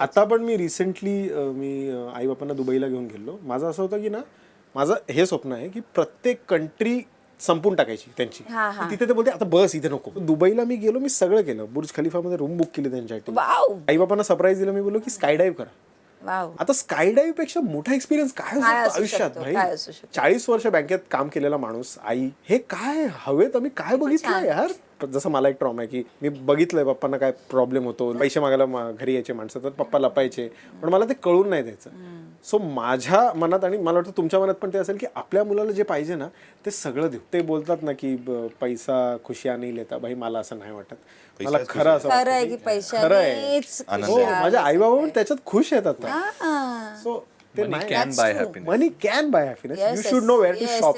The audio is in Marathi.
आता पण मी रिसेंटली मी आई बापांना दुबईला घेऊन गेलो माझं असं होतं की ना माझं हे स्वप्न आहे की प्रत्येक कंट्री संपून टाकायची त्यांची. तिथे ते बोलते आता बस इथे नको. दुबईला मी गेलो मी सगळं केलं. बुर्ज खलिफामध्ये रूम बुक केली त्यांच्यासाठी आई बापांना सरप्राईज दिलं मी बोललो की स्काय डाईव्ह करा आता स्काय डाईव्हपेक्षा मोठा एक्सपिरियन्स काय आयुष्यात? भाई? चाळीस वर्ष बँकेत काम केलेला माणूस आई हे काय हवेत आम्ही काय बघितलं यार? जसं मला एक ट्रॉम आहे की मी बघितलंय पप्पांना काय प्रॉब्लेम होतो. पैसे मागायला मा- घरी यायचे माणसं तर पप्पा लपायचे. पण मला ते कळून नाही द्यायचं. सो माझ्या मनात आणि मला वाटतं तुमच्या मनात पण ते असेल की आपल्या मुलाला जे पाहिजे ना ते सगळं देऊ. ते बोलतात ना की पैसा खुशिया नाही लेता. भाई मला असं नाही वाटत. मला खरं असं खरं आहे हो माझ्या आई बाबा पण त्याच्यात खुश आहेत आता. हा. So. Money can buy happiness you. Should know where to shop.